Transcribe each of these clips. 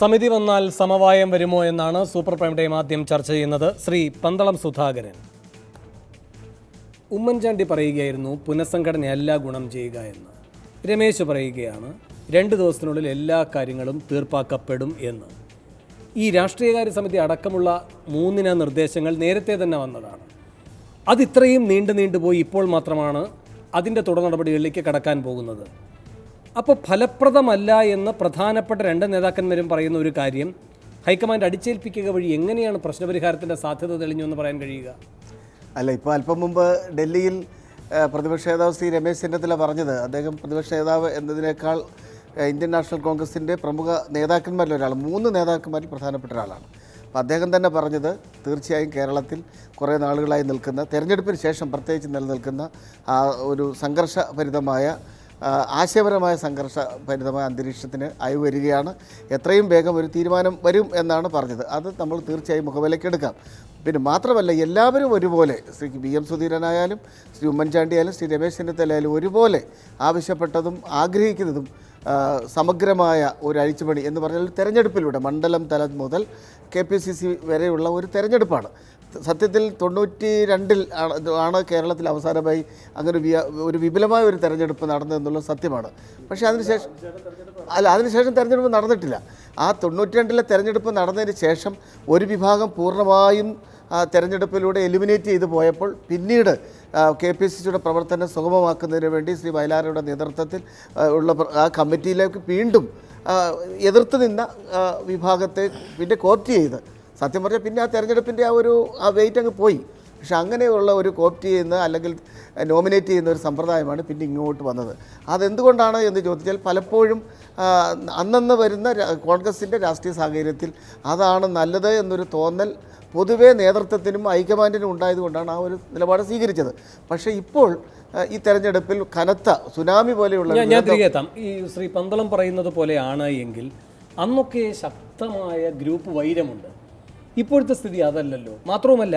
സമിതി വന്നാൽ സമവായം വരുമോ എന്നാണ് സൂപ്പർ പ്രൈം ടൈം ആദ്യം ചർച്ച ചെയ്യുന്നത്. ശ്രീ പന്തളം സുധാകരൻ. ഉമ്മൻചാണ്ടി പറയുകയായിരുന്നു പുനഃസംഘടനയല്ല ഗുണം ചെയ്യുക എന്ന്. രമേശ് പറയുകയാണ് രണ്ട് ദിവസത്തിനുള്ളിൽ എല്ലാ കാര്യങ്ങളും തീർപ്പാക്കപ്പെടും എന്ന്. ഈ രാഷ്ട്രീയകാര്യ സമിതി അടക്കമുള്ള മൂന്നിന നിർദ്ദേശങ്ങൾ നേരത്തെ തന്നെ വന്നതാണ്. അതിത്രയും നീണ്ടു നീണ്ടുപോയി ഇപ്പോൾ മാത്രമാണ് അതിന്റെ തുടർ നടപടികളിലേക്ക് കടക്കാൻ പോകുന്നത്. അപ്പോൾ ഫലപ്രദമല്ല എന്ന് പ്രധാനപ്പെട്ട രണ്ട് നേതാക്കന്മാരും പറയുന്ന ഒരു കാര്യം ഹൈക്കമാൻഡ് അടിച്ചേൽപ്പിക്കുക വഴി എങ്ങനെയാണ് പ്രശ്നപരിഹാരത്തിന്റെ സാധ്യത തെളിഞ്ഞു പറയാൻ കഴിയുക? അല്ല ഇപ്പോൾ അല്പം മുമ്പ് ഡൽഹിയിൽ പ്രതിപക്ഷ നേതാവ് ശ്രീ രമേശ് ചെന്നിത്തല പറഞ്ഞത് അദ്ദേഹം പ്രതിപക്ഷ നേതാവ് എന്നതിനേക്കാൾ ഇന്ത്യൻ നാഷണൽ കോൺഗ്രസിന്റെ പ്രമുഖ നേതാക്കന്മാരിൽ ഒരാൾ മൂന്ന് നേതാക്കന്മാരിൽ പ്രധാനപ്പെട്ട ഒരാളാണ്. അപ്പോൾ അദ്ദേഹം തന്നെ പറഞ്ഞത് തീർച്ചയായും കേരളത്തിൽ കുറേ നാളുകളായി നിൽക്കുന്ന തെരഞ്ഞെടുപ്പിന് ശേഷം പ്രത്യേകിച്ച് നിലനിൽക്കുന്ന ഒരു സംഘർഷഭരിതമായ ആ, സംഘർഷ പരിതമായ അന്തരീക്ഷത്തിന് അയവ് വരികയാണ്. എത്രയും വേഗം ഒരു തീരുമാനം വരും എന്നാണ് പറഞ്ഞത്. അത് നമ്മൾ തീർച്ചയായും മുഖവിലക്കെടുക്കാം പിന്നെ മാത്രമല്ല എല്ലാവരും ഒരുപോലെ ശ്രീ ബി എം സുധീരനായാലും ശ്രീ ഉമ്മൻചാണ്ടിയായാലും ശ്രീ രമേശ് ചെന്നിത്തല ആയാലും ഒരുപോലെ ആവശ്യപ്പെട്ടതും ആഗ്രഹിക്കുന്നതും സമഗ്രമായ ഒരു അഴിച്ചുപണി എന്ന് പറഞ്ഞാൽ ഒരു തെരഞ്ഞെടുപ്പിലൂടെ മണ്ഡലം തലം മുതൽ കെ പി സി സി വരെയുള്ള ഒരു തെരഞ്ഞെടുപ്പാണ്. സത്യത്തിൽ തൊണ്ണൂറ്റി രണ്ടിൽ ആണ് കേരളത്തിൽ അവസാനമായി അങ്ങനെ ഒരു വിപുലമായ ഒരു തെരഞ്ഞെടുപ്പ് നടന്നതെന്നുള്ളത് സത്യമാണ്. പക്ഷേ അതിനുശേഷം അല്ല അതിനുശേഷം തെരഞ്ഞെടുപ്പ് നടന്നിട്ടില്ല. ആ തൊണ്ണൂറ്റി രണ്ടിലെ തെരഞ്ഞെടുപ്പ് നടന്നതിന് ശേഷം ഒരു വിഭാഗം പൂർണമായും തെരഞ്ഞെടുപ്പിലൂടെ എലിമിനേറ്റ് ചെയ്തു പോയപ്പോൾ പിന്നീട് കെ പി സി സിയുടെ പ്രവർത്തനം സുഗമമാക്കുന്നതിന് വേണ്ടി ശ്രീ വയലാരയുടെ നേതൃത്വത്തിൽ ഉള്ള ആ കമ്മിറ്റിയിലേക്ക് വീണ്ടും എതിർത്ത് നിന്ന വിഭാഗത്തെ പിന്നെ കോപ്റ്റ് ചെയ്ത്. സത്യം പറഞ്ഞാൽ പിന്നെ ആ തെരഞ്ഞെടുപ്പിന്റെ ആ ഒരു ആ വെയിറ്റ് അങ്ങ് പോയി. പക്ഷെ അങ്ങനെയുള്ള ഒരു കോപ്റ്റ് ചെയ്യുന്ന അല്ലെങ്കിൽ നോമിനേറ്റ് ചെയ്യുന്ന ഒരു സമ്പ്രദായമാണ് പിന്നെ ഇങ്ങോട്ട് വന്നത്. അതെന്തുകൊണ്ടാണ് എന്ന് ചോദിച്ചാൽ പലപ്പോഴും അന്നന്ന് വരുന്ന കോൺഗ്രസിന്റെ രാഷ്ട്രീയ സാഹചര്യത്തിൽ അതാണ് നല്ലത് എന്നൊരു തോന്നൽ പൊതുവേ നേതൃത്വത്തിനും ഹൈക്കമാൻഡിനും ഉണ്ടായതുകൊണ്ടാണ് ആ ഒരു നിലപാട് സ്വീകരിച്ചത്. പക്ഷേ ഇപ്പോൾ ഈ തെരഞ്ഞെടുപ്പിൽ കനത്ത സുനാമി പോലെയുള്ള ഞാൻ ഞാൻ തിരികെ എത്താം. ഈ ശ്രീ പന്തളം പറയുന്നത് പോലെയാണ് എങ്കിൽ അന്നൊക്കെ ശക്തമായ ഗ്രൂപ്പ് വൈരമുണ്ട്. ഇപ്പോഴത്തെ സ്ഥിതി അതല്ലല്ലോ. മാത്രവുമല്ല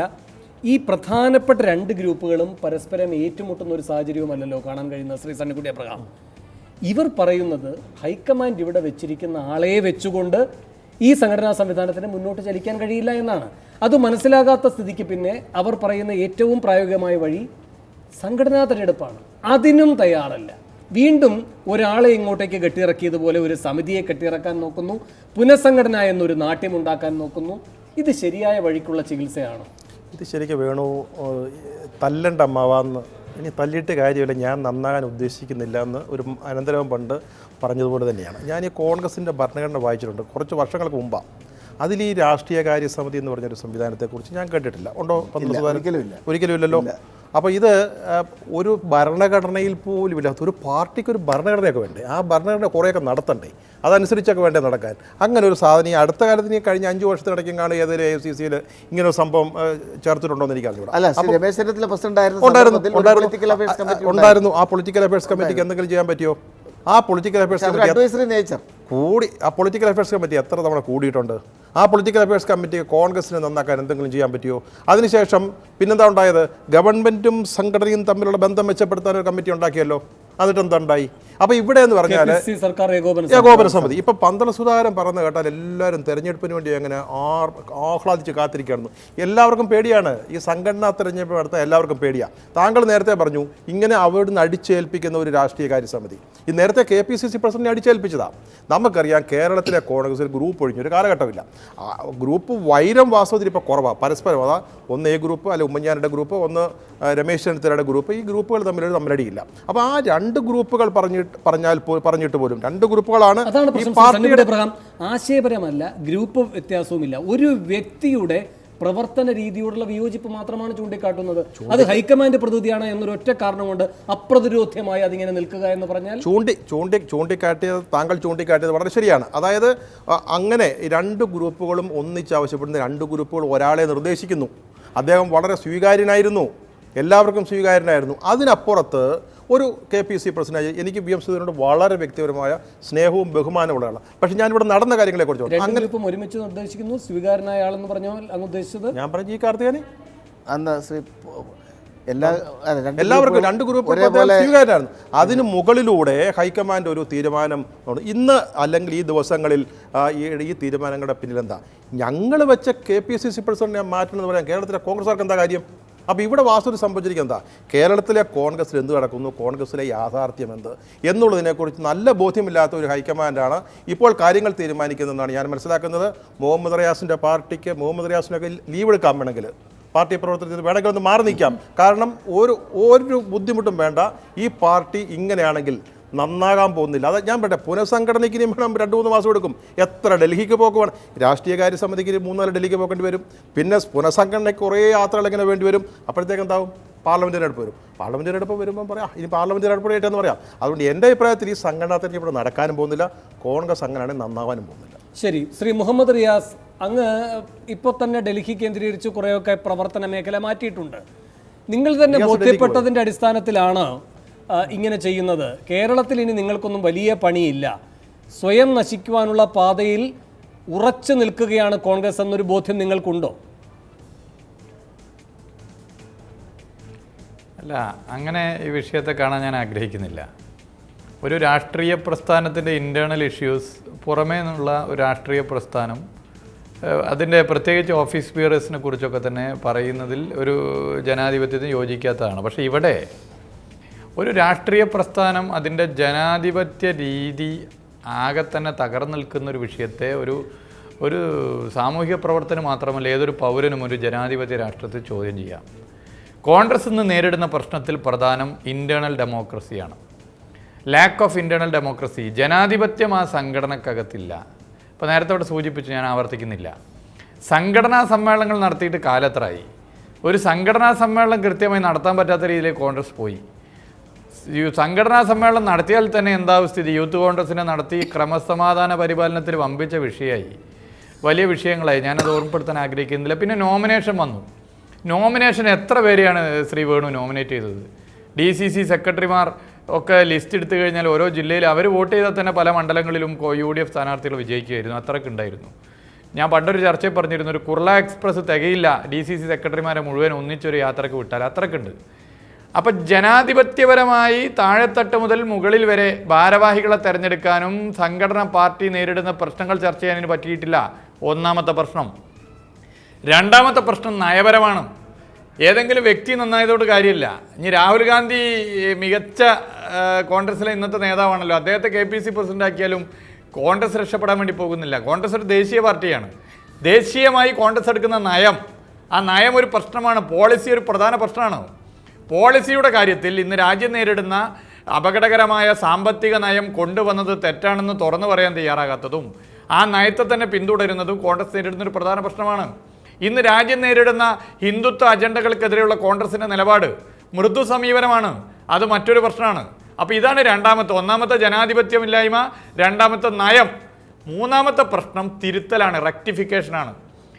ഈ പ്രധാനപ്പെട്ട രണ്ട് ഗ്രൂപ്പുകളും പരസ്പരം ഏറ്റുമുട്ടുന്ന ഒരു സാഹചര്യവുമല്ലല്ലോ കാണാൻ കഴിയുന്ന ശ്രീ സണ്ണിക്കുട്ടി അബ്രഹാം. ഇവർ പറയുന്നത് ഹൈക്കമാൻഡ് ഇവിടെ വെച്ചിരിക്കുന്ന ആളെ വെച്ചുകൊണ്ട് ഈ സംഘടനാ സംവിധാനത്തിന് മുന്നോട്ട് ചലിക്കാൻ കഴിയില്ല എന്നാണ്. അത് മനസ്സിലാകാത്ത സ്ഥിതിക്ക് പിന്നെ അവർ പറയുന്ന ഏറ്റവും പ്രായോഗികമായ വഴി സംഘടനാ തെരഞ്ഞെടുപ്പാണ്. അതിനും തയ്യാറല്ല. വീണ്ടും ഒരാളെ ഇങ്ങോട്ടേക്ക് കെട്ടിയിറക്കിയതുപോലെ ഒരു സമിതിയെ കെട്ടിയിറക്കാൻ നോക്കുന്നു. പുനഃസംഘടന എന്നൊരു നാട്യം ഉണ്ടാക്കാൻ നോക്കുന്നു. ഇത് ശരിയായ വഴിക്കുള്ള ചികിത്സയാണ്? ഇത് ശരിക്കും വേണു തല്ലണ്ട അമ്മാവാന്ന് ഇനി തല്ലിയിട്ട് കാര്യമില്ല. ഞാൻ നന്നാകാൻ ഉദ്ദേശിക്കുന്നില്ല എന്ന് ഒരു അനന്തരവൻ പണ്ട് പറഞ്ഞതുപോലെ തന്നെയാണ്. ഞാൻ ഈ കോൺഗ്രസിന്റെ ഭരണഘടന വായിച്ചിട്ടുണ്ട് കുറച്ച് വർഷങ്ങൾക്ക് മുമ്പാണ് അതിൽ ഈ രാഷ്ട്രീയകാര്യ സമിതി എന്ന് പറഞ്ഞൊരു സംവിധാനത്തെക്കുറിച്ച് ഞാൻ കേട്ടിട്ടില്ല. ഉണ്ടോ. ഒരിക്കലും ഇല്ലല്ലോ? അപ്പോൾ ഇത് ഒരു ഭരണഘടനയിൽ പോലും ഇല്ലാത്ത ഒരു പാർട്ടിക്ക് ഒരു ഭരണഘടനയൊക്കെ വേണ്ടേ? ആ ഭരണഘടന കുറേയൊക്കെ നടത്തണ്ടേ? അതനുസരിച്ചൊക്കെ വേണ്ടേ നടക്കാൻ? അങ്ങനെ ഒരു സാധനം ഈ അടുത്ത കാലത്ത് ഇനി കഴിഞ്ഞ അഞ്ച് വർഷത്തിനിടയ്ക്കും കാണും ഏതൊരു എ സി സിയിൽ ഇങ്ങനെ ഒരു സംഭവം ചേർത്തിട്ടുണ്ടോ എന്ന് എനിക്ക് അറിഞ്ഞൂടാ. ഉണ്ടായിരുന്നു ഉണ്ടായിരുന്നു. ആ പൊളിറ്റിക്കൽ അഫയേഴ്സ് കമ്മിറ്റിക്ക് എന്തെങ്കിലും ചെയ്യാൻ പറ്റിയോ? ആ political affairs committee advisory nature കൂടി ആ പൊളിറ്റിക്കൽ അഫയേഴ്സ് കമ്മിറ്റി എത്ര തവണ കൂടിയിട്ടുണ്ട്? ആ പൊളിറ്റിക്കൽ അഫയേഴ്സ് കമ്മിറ്റി കോൺഗ്രസിന് നന്നാക്കാൻ എന്തെങ്കിലും ചെയ്യാൻ പറ്റുമോ? അതിനുശേഷം പിന്നെന്താ ഉണ്ടായത്? ഗവൺമെന്റും സംഘടനയും തമ്മിലുള്ള ബന്ധം മെച്ചപ്പെടുത്താൻ ഒരു കമ്മിറ്റി ഉണ്ടാക്കിയല്ലോ. എന്നിട്ട് എന്താ ഉണ്ടായി അപ്പോൾ ഇവിടെ എന്ന് പറഞ്ഞാൽ സർക്കാർ ഏകോപന സമിതി. ഇപ്പൊ പന്തള സുധാകരൻ പറഞ്ഞ കേട്ടാൽ എല്ലാവരും തെരഞ്ഞെടുപ്പിന് വേണ്ടി അങ്ങനെ ആർ ആഹ്ലാദിച്ച് കാത്തിരിക്കുകയാണെന്ന് എല്ലാവർക്കും പേടിയാണ്. ഈ സംഘടനാ തെരഞ്ഞെടുപ്പ് നടത്താൻ എല്ലാവർക്കും പേടിയാണ് താങ്കൾ നേരത്തെ പറഞ്ഞു ഇങ്ങനെ അവിടുന്ന് അടിച്ചേൽപ്പിക്കുന്ന ഒരു രാഷ്ട്രീയകാര്യ സമിതി ഈ നേരത്തെ K P C C president അടിച്ചേൽപ്പിച്ചതാണ് നമുക്കറിയാം കേരളത്തിലെ കോൺഗ്രസിൽ ഗ്രൂപ്പ് ഒഴിഞ്ഞൊരു കാലഘട്ടമില്ല. ഗ്രൂപ്പ് വൈരം വാസ്തവത്തിൽ ഇപ്പോൾ കുറവാണ് പരസ്പരം അതാ ഒന്ന് എ ഗ്രൂപ്പ് അല്ലെ ഉമ്മൻചാണ്ടിയുടെ ഗ്രൂപ്പ് ഒന്ന് രമേശ് ചെന്നിത്തലയുടെ ഗ്രൂപ്പ്. ഈ ഗ്രൂപ്പുകൾ തമ്മിലൊരു തമ്മിലടിയില്ല. അപ്പോൾ ആ രണ്ട് ഗ്രൂപ്പുകൾ പറഞ്ഞിട്ട് പറഞ്ഞാൽ പറഞ്ഞിട്ട് പോലും. രണ്ട് ഗ്രൂപ്പുകളാണ് പാർട്ടിയുടെ ആശയപരമല്ല ഗ്രൂപ്പ് വ്യത്യാസവുമില്ല. ഒരു വ്യക്തിയുടെ പ്രവർത്തന രീതിയോടുള്ള വിയോജിപ്പ് മാത്രമാണ് ചൂണ്ടിക്കാട്ടുന്നത്. അത് ഹൈക്കമാൻഡ് പ്രതിനിധിയാണ് എന്നൊരൊറ്റ കാരണം കൊണ്ട് അപ്രതിരോധ്യമായി അതിങ്ങനെ നിൽക്കുക എന്ന് പറഞ്ഞാൽ ചൂണ്ടി ചൂണ്ടി ചൂണ്ടിക്കാട്ടിയത് താങ്കൾ ചൂണ്ടിക്കാട്ടിയത് വളരെ ശരിയാണ്. അതായത് അങ്ങനെ രണ്ട് ഗ്രൂപ്പുകളും ഒന്നിച്ച് ആവശ്യപ്പെടുന്ന രണ്ട് ഗ്രൂപ്പുകൾ ഒരാളെ നിർദ്ദേശിക്കുന്നു. അദ്ദേഹം വളരെ സ്വീകാര്യനായിരുന്നു. എല്ലാവർക്കും സ്വീകാര്യനായിരുന്നു. അതിനപ്പുറത്ത് ഒരു കെ പി സി പ്രസിഡന്റ് എനിക്ക് ബി എം സുധീരനോട് വളരെ വ്യക്തിപരമായ സ്നേഹവും ബഹുമാനവും ഉള്ളതാണ് പക്ഷേ ഞാനിവിടെ നടന്ന കാര്യങ്ങളെ കുറിച്ച് ഒരുമിച്ച് നിർദ്ദേശിക്കുന്നു. സ്വീകാരനായ ആളെന്ന് പറഞ്ഞാൽ അങ്ങ് ഉദ്ദേശിച്ചത്? ഞാൻ പറഞ്ഞു ഈ കാർത്തികനെ? അന്ന് ശ്രീ എല്ലാ അല്ല, രണ്ട് എല്ലാവർക്കും രണ്ട് ഗ്രൂപ്പ് സ്വീകാര്യമായിരുന്നു അതിന് മുകളിലൂടെ ഹൈക്കമാൻഡ് ഒരു തീരുമാനം. ഇന്ന് അല്ലെങ്കിൽ ഈ ദിവസങ്ങളിൽ ഈ തീരുമാനങ്ങളുടെ പിന്നിൽ എന്താ ഞങ്ങൾ വെച്ച കെ പി സി സി പ്രസിഡന്റിനെ മാറ്റണമെന്ന് പറയാൻ കേരളത്തിലെ കോൺഗ്രസ്സുകാർക്ക് എന്താ കാര്യം? അപ്പോൾ ഇവിടെ വാസ്തു സംഭവിച്ചിരിക്കുന്നത് എന്താ? കേരളത്തിലെ കോൺഗ്രസ്സിൽ എന്ത് നടക്കുന്നു? കോൺഗ്രസ്സിലെ യാഥാർത്ഥ്യം എന്ത്? എന്നുള്ളതിനെക്കുറിച്ച് നല്ല ബോധ്യമില്ലാത്ത ഒരു ഹൈക്കമാൻഡാണ് ഇപ്പോൾ കാര്യങ്ങൾ തീരുമാനിക്കുന്നതെന്നാണ് ഞാൻ മനസ്സിലാക്കുന്നത്. മുഹമ്മദ് റിയാസിന്റെ പാർട്ടിക്ക് മുഹമ്മദ് റിയാസിനൊക്കെ ലീവ് എടുക്കാൻ വേണമെങ്കിൽ. പാർട്ടി പ്രവർത്തനത്തിൽ വേണമെങ്കിൽ ഒന്ന് മാറി നിൽക്കാം. കാരണം ഒരു ഒരു ബുദ്ധിമുട്ടും വേണ്ട. ഈ പാർട്ടി ഇങ്ങനെയാണെങ്കിൽ നന്നാകാൻ പോകുന്നില്ല. അത് ഞാൻ പറയട്ടെ പുനഃസംഘടനയ്ക്ക് ഇനി വേണം രണ്ട് മൂന്ന് മാസം എടുക്കും. എത്ര ഡൽഹിക്ക് പോക്ക് വേണം? രാഷ്ട്രീയകാര്യ സമിതിക്ക് മൂന്നാൽ ഡൽഹിക്ക് പോകേണ്ടി വരും. പിന്നെ പുനഃസംഘടനയ്ക്ക് കുറേ യാത്രകൾ ഇങ്ങനെ വേണ്ടി വരും. അപ്പോഴത്തേക്ക് എന്താവും? പാർലമെന്റ് തിരഞ്ഞെടുപ്പ് വരും. പാർലമെന്റ് തിരഞ്ഞെടുപ്പ് വരുമ്പോൾ പറയാം. ഇനി പാർലമെന്റ് തിരഞ്ഞെടുപ്പ് ആയിട്ടെന്ന് പറയാം. അതുകൊണ്ട് എന്റെ അഭിപ്രായത്തിൽ ഈ സംഘടനത്തിന് തിരഞ്ഞെടുപ്പ് ഇവിടെ നടക്കാനും പോകുന്നില്ല. കോൺഗ്രസ് അങ്ങനെയാണെങ്കിൽ നന്നാവാനും പോകുന്നില്ല. ശരി. ശ്രീ മുഹമ്മദ് റിയാസ് അങ്ങ് ഇപ്പോൾ തന്നെ ഡൽഹി കേന്ദ്രീകരിച്ച് കുറേയൊക്കെ പ്രവർത്തന മേഖല മാറ്റിയിട്ടുണ്ട്. നിങ്ങൾ തന്നെ ബോധ്യപ്പെട്ടതിന്റെ അടിസ്ഥാനത്തിലാണ് ഇങ്ങനെ ചെയ്യുന്നത്. കേരളത്തിൽ ഇനി നിങ്ങൾക്കൊന്നും വലിയ പണിയില്ല. സ്വയം നശിക്കുവാനുള്ള പാതയിൽ ഉറച്ചു നിൽക്കുകയാണ് കോൺഗ്രസ് എന്നൊരു ബോധ്യം നിങ്ങൾക്കുണ്ടോ? അല്ല അങ്ങനെ ഈ വിഷയത്തെ കാണാൻ ഞാൻ ആഗ്രഹിക്കുന്നില്ല. ഒരു രാഷ്ട്രീയ പ്രസ്ഥാനത്തിന്റെ ഇന്റേർണൽ ഇഷ്യൂസ് പുറമേ നിന്നുള്ള ഒരു രാഷ്ട്രീയ പ്രസ്ഥാനം അതിന്റെ പ്രത്യേകിച്ച് ഓഫീസ് ബിയറേഴ്സിനെ കുറിച്ചൊക്കെ തന്നെ പറയുന്നതിൽ ഒരു ജനാധിപത്യത്തിന് യോജിക്കാത്തതാണ്. പക്ഷേ ഇവിടെ ഒരു രാഷ്ട്രീയ പ്രസ്ഥാനം അതിന്റെ ജനാധിപത്യ രീതി ആകെ തന്നെ തകർന്നു നിൽക്കുന്ന ഒരു വിഷയത്തെ ഒരു ഒരു സാമൂഹിക പ്രവർത്തനം മാത്രമല്ല ഏതൊരു പൗരനും ഒരു ജനാധിപത്യ രാഷ്ട്രത്തെ ചോദ്യം ചെയ്യാം. കോൺഗ്രസ് ഇന്ന് നേരിടുന്ന പ്രശ്നത്തിൽ പ്രധാനം ഇന്റേർണൽ ഡെമോക്രസിയാണ് ലാക്ക് ഓഫ് ഇന്റേർണൽ ഡെമോക്രസി ജനാധിപത്യം ആ സംഘടനക്കകത്തില്ല. ഇപ്പോൾ നേരത്തെ ഇവിടെ സൂചിപ്പിച്ചു ഞാൻ ആവർത്തിക്കുന്നില്ല. സംഘടനാ സമ്മേളനങ്ങൾ നടത്തിയിട്ട് കാലത്രായി? ഒരു സംഘടനാ സമ്മേളനം കൃത്യമായി നടത്താൻ പറ്റാത്ത രീതിയിൽ കോൺഗ്രസ് പോയി. സംഘടനാ സമ്മേളനം നടത്തിയാൽ തന്നെ എന്താവും സ്ഥിതി? യൂത്ത് കോൺഗ്രസിനെ നടത്തി ക്രമസമാധാന പരിപാലനത്തിൽ വമ്പിച്ച വിഷയമായി. വലിയ വിഷയങ്ങളായി. ഞാനത് ഓർമ്മപ്പെടുത്താൻ ആഗ്രഹിക്കുന്നില്ല. പിന്നെ നോമിനേഷൻ വന്നു. നോമിനേഷൻ എത്ര പേരെയാണ് ശ്രീ വേണു നോമിനേറ്റ് ചെയ്തത്? ഡി സി സി സെക്രട്ടറിമാർ ഒക്കെ ലിസ്റ്റ് എടുത്തു കഴിഞ്ഞാൽ ഓരോ ജില്ലയിൽ അവർ വോട്ട് ചെയ്താൽ തന്നെ പല മണ്ഡലങ്ങളിലും യു ഡി എഫ് സ്ഥാനാർത്ഥികൾ വിജയിക്കുമായിരുന്നു. അത്രയ്ക്ക് ഉണ്ടായിരുന്നു. ഞാൻ പണ്ടൊരു ചർച്ചയിൽ പറഞ്ഞിരുന്നു ഒരു കുർള എക്സ്പ്രസ് തികയില്ല. ഡി സി സി സെക്രട്ടറിമാരെ മുഴുവൻ ഒന്നിച്ചൊരു യാത്രയ്ക്ക് വിട്ടാൽ അത്രയ്ക്കുണ്ട്. അപ്പം ജനാധിപത്യപരമായി താഴെത്തട്ട് മുതൽ മുകളിൽ വരെ ഭാരവാഹികളെ തെരഞ്ഞെടുക്കാനും സംഘടന പാർട്ടി നേരിടുന്ന പ്രശ്നങ്ങൾ ചർച്ച ചെയ്യാനും പറ്റിയിട്ടില്ല. ഒന്നാമത്തെ പ്രശ്നം. രണ്ടാമത്തെ പ്രശ്നം നയപരമാണ്. ഏതെങ്കിലും വ്യക്തി നന്നായതോട് കാര്യമില്ല. ഇനി രാഹുൽ ഗാന്ധി മികച്ച കോൺഗ്രസിലെ ഇന്നത്തെ നേതാവാണല്ലോ. അദ്ദേഹത്തെ കെ പി സി പ്രസിഡന്റ് ആക്കിയാലും കോൺഗ്രസ് രക്ഷപ്പെടാൻ വേണ്ടി പോകുന്നില്ല. കോൺഗ്രസ് ഒരു ദേശീയ പാർട്ടിയാണ്. ദേശീയമായി കോൺഗ്രസ് എടുക്കുന്ന നയം ആ നയം ഒരു പ്രശ്നമാണ്. പോളിസി ഒരു പ്രധാന പ്രശ്നമാണ്. പോളിസിയുടെ കാര്യത്തിൽ ഇന്ന് രാജ്യം നേരിടുന്ന അപകടകരമായ സാമ്പത്തിക നയം കൊണ്ടുവന്നത് തെറ്റാണെന്ന് തുറന്നു പറയാൻ തയ്യാറാകാത്തതും ആ നയത്തെ തന്നെ പിന്തുടരുന്നതും കോൺഗ്രസ് നേരിടുന്ന ഒരു പ്രധാന പ്രശ്നമാണ്. ഇന്ന് രാജ്യം നേരിടുന്ന ഹിന്ദുത്വ അജണ്ടകൾക്കെതിരെയുള്ള കോൺഗ്രസിന്റെ നിലപാട് മൃദു സമീപനമാണ്. അത് മറ്റൊരു പ്രശ്നമാണ്. അപ്പോൾ ഇതാണ് രണ്ടാമത്തെ ഒന്നാമത്തെ ജനാധിപത്യമില്ലായ്മ രണ്ടാമത്തെ നയം മൂന്നാമത്തെ പ്രശ്നം തിരുത്തലാണ് റെക്ടിഫിക്കേഷനാണ്.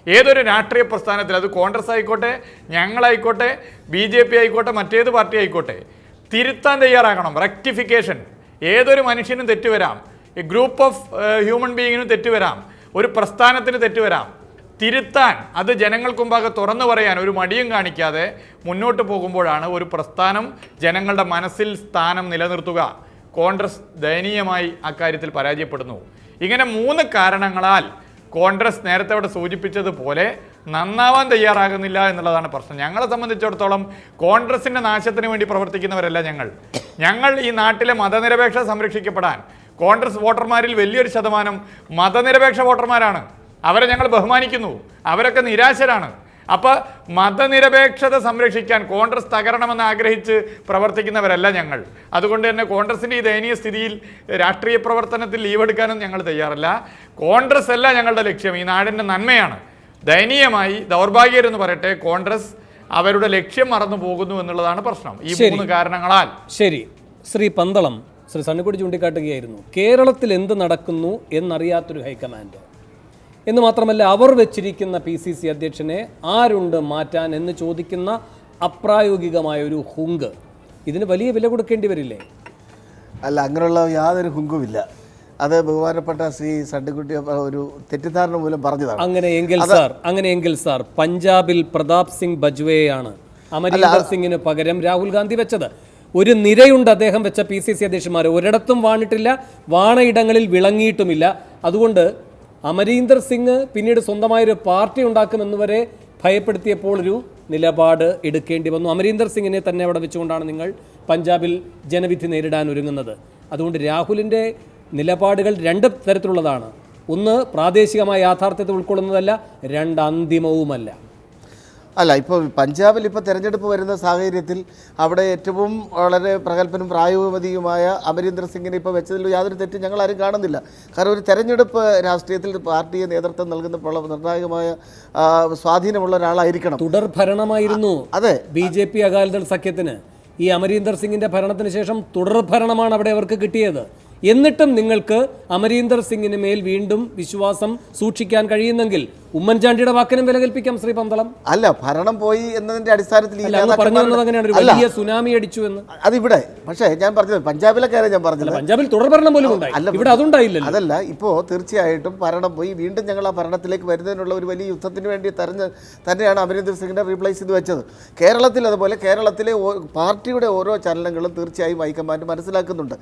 ഏതൊരു രാഷ്ട്രീയ പ്രസ്ഥാനത്തിൽ അത് കോൺഗ്രസ് ആയിക്കോട്ടെ ഞങ്ങളായിക്കോട്ടെ ബി ജെ പി ആയിക്കോട്ടെ മറ്റേത് പാർട്ടി ആയിക്കോട്ടെ തിരുത്താൻ തയ്യാറാകണം. റെക്ടിഫിക്കേഷൻ ഏതൊരു മനുഷ്യനും തെറ്റുവരാം. ഗ്രൂപ്പ് ഓഫ് ഹ്യൂമൻ ബീയിങ്ങിനും തെറ്റുവരാം. ഒരു പ്രസ്ഥാനത്തിന് തെറ്റുവരാം. തിരുത്താൻ അത് ജനങ്ങൾക്കുമ്പാകെ തുറന്നു പറയാൻ ഒരു മടിയും കാണിക്കാതെ മുന്നോട്ട് പോകുമ്പോഴാണ് ഒരു പ്രസ്ഥാനം ജനങ്ങളുടെ മനസ്സിൽ സ്ഥാനം നിലനിർത്തുക. കോൺഗ്രസ് ദയനീയമായി അക്കാര്യത്തിൽ പരാജയപ്പെടുന്നു. ഇങ്ങനെ മൂന്ന് കാരണങ്ങളാൽ കോൺഗ്രസ് നേരത്തെ അവിടെ സൂചിപ്പിച്ചതുപോലെ നന്നാവാൻ തയ്യാറാകുന്നില്ല എന്നുള്ളതാണ് പ്രശ്നം. ഞങ്ങളെ സംബന്ധിച്ചിടത്തോളം കോൺഗ്രസിന്റെ നാശത്തിന് വേണ്ടി പ്രവർത്തിക്കുന്നവരല്ല ഞങ്ങൾ. ഞങ്ങൾ ഈ നാട്ടിലെ മതനിരപേക്ഷ സംരക്ഷിക്കപ്പെടാൻ കോൺഗ്രസ് വോട്ടർമാരിൽ വലിയൊരു ശതമാനം മതനിരപേക്ഷ വോട്ടർമാരാണ്. അവരെ ഞങ്ങൾ ബഹുമാനിക്കുന്നു. അവരൊക്കെ നിരാശരാണ്. അപ്പോൾ മതനിരപേക്ഷത സംരക്ഷിക്കാൻ കോൺഗ്രസ് തകരണമെന്ന് ആഗ്രഹിച്ച് പ്രവർത്തിക്കുന്നവരല്ല ഞങ്ങൾ. അതുകൊണ്ട് തന്നെ കോൺഗ്രസിന്റെ ഈ ദയനീയ സ്ഥിതിയിൽ രാഷ്ട്രീയ പ്രവർത്തനത്തിൽ ലീവ് എടുക്കാനും ഞങ്ങൾ തയ്യാറല്ല. കോൺഗ്രസ് അല്ല ഞങ്ങളുടെ ലക്ഷ്യം. ഈ നാടിന്റെ നന്മയാണ്. ദയനീയമായി ദൗർഭാഗ്യരെന്ന് പറയട്ടെ കോൺഗ്രസ് അവരുടെ ലക്ഷ്യം മറന്നു പോകുന്നു എന്നുള്ളതാണ് പ്രശ്നം. ഈ. മൂന്ന് കാരണങ്ങളാൽ. ശരി. ശ്രീ പന്തളം ശ്രീ സണ്ണിക്കുടി ചൂണ്ടിക്കാട്ടുകയായിരുന്നു. കേരളത്തിൽ എന്ത് നടക്കുന്നു എന്നറിയാത്തൊരു ഹൈക്കമാൻഡ്. എന്ന് മാത്രമല്ല അവർ വെച്ചിരിക്കുന്ന പി സി സി അധ്യക്ഷനെ ആരുണ്ട് മാറ്റാൻ എന്ന് ചോദിക്കുന്ന അപ്രായോഗികമായ ഒരു ഹുങ്ക്. ഇതിന് വലിയ വില കൊടുക്കേണ്ടി വരില്ലേ? അല്ല അങ്ങനെയുള്ള യാതൊരു ഹുങ്കുമില്ല അത് ബഹുമാനപ്പെട്ട ശ്രീ സണ്ടിക്കുട്ടി ഒരു തെറ്റിദ്ധാരണ മൂലം പറഞ്ഞതാണ്. അങ്ങനെയെങ്കിൽ സാർ അങ്ങനെയെങ്കിൽ സാർ പഞ്ചാബിൽ പ്രതാപ് സിംഗ് ബജ്വേയാണ് അമരീന്ദർ സിംഗിന് പകരം രാഹുൽ ഗാന്ധി വെച്ചത്. ഒരു നിരയുണ്ട് അദ്ദേഹം വെച്ച പി സി സി അധ്യക്ഷന്മാർ ഒരിടത്തും വാണിട്ടില്ല വാണയിടങ്ങളിൽ വിളങ്ങിയിട്ടുമില്ല. അതുകൊണ്ട് അമരീന്ദർ സിംഗ് പിന്നീട് സ്വന്തമായൊരു പാർട്ടി ഉണ്ടാക്കുമെന്ന് വരെ ഭയപ്പെടുത്തിയപ്പോൾ ഒരു നിലപാട് എടുക്കേണ്ടി വന്നു. അമരീന്ദർ സിംഗിനെ തന്നെ അവിടെ വെച്ചുകൊണ്ടാണ് നിങ്ങൾ പഞ്ചാബിൽ ജനവിധി നേരിടാൻ ഒരുങ്ങുന്നത്. അതുകൊണ്ട് രാഹുലിന്റെ നിലപാടുകൾ രണ്ട് തരത്തിലുള്ളതാണ്. ഒന്ന് പ്രാദേശികമായ യാഥാർത്ഥ്യത്തെ ഉൾക്കൊള്ളുന്നതല്ല രണ്ട് അന്തിമവുമല്ല. അല്ല ഇപ്പോൾ പഞ്ചാബിൽ ഇപ്പോൾ തെരഞ്ഞെടുപ്പ് വരുന്ന സാഹചര്യത്തിൽ അവിടെ ഏറ്റവും വളരെ പ്രഗത്ഭനും പ്രായോഗികമതിയുമായ അമരീന്ദർ സിംഗിനെ ഇപ്പോൾ വെച്ചതിൽ യാതൊരു തെറ്റും ഞങ്ങൾ ആരും കാണുന്നില്ല. കാരണം ഒരു തെരഞ്ഞെടുപ്പ് രാഷ്ട്രീയത്തിൽ പാർട്ടിയെ നേതൃത്വം നൽകുന്ന നിർണായകമായ സ്വാധീനമുള്ള ഒരാളായിരിക്കണം. തുടർ ഭരണമായിരുന്നു അതെ. ബി ജെ പി അകാലിദൾ സഖ്യത്തിന്. ഈ അമരീന്ദർ സിംഗിന്റെ ഭരണത്തിന് ശേഷം തുടർ ഭരണമാണ് അവിടെ അവർക്ക് കിട്ടിയത്. എന്നിട്ടും നിങ്ങൾക്ക് അമരീന്ദർ സിംഗിന് മേൽ വീണ്ടും വിശ്വാസം സൂക്ഷിക്കാൻ കഴിയുന്നെങ്കിൽ ഉമ്മൻചാണ്ടിയുടെ വാക്കിനും വില കൽപ്പിക്കാം ശ്രീ പന്തളം. അല്ല ഭരണം പോയി എന്നതിന്റെ അടിസ്ഥാനത്തിൽ പറഞ്ഞു അങ്ങനെയാണ്. ഒരു വലിയ സുനാമി അടിച്ചു എന്ന്. അതിവിടെ. പക്ഷേ ഞാൻ പറഞ്ഞത് പഞ്ചാബിലെ കാര്യം ഞാൻ പറഞ്ഞത്. പഞ്ചാബിൽ തുടർ ഭരണം പോലും ഉണ്ടായി ഇവിടെ അതുണ്ടായില്ല അതല്ല ഇപ്പോ തീർച്ചയായിട്ടും ഭരണം പോയി. വീണ്ടും ഞങ്ങൾ ആ ഭരണത്തിലേക്ക് വരുന്നതിനുള്ള ഒരു വലിയ യുദ്ധത്തിന് വേണ്ടി തെരഞ്ഞ് തന്നെയാണ് അമരീന്ദർ സിംഗിനെ റീപ്ലേസ് ചെയ്ത് വെച്ചത്. കേരളത്തിൽ അതുപോലെ കേരളത്തിലെ പാർട്ടിയുടെ ഓരോ ചലനങ്ങളും തീർച്ചയായും ഹൈക്കമാൻഡ് മനസ്സിലാക്കുന്നുണ്ട്.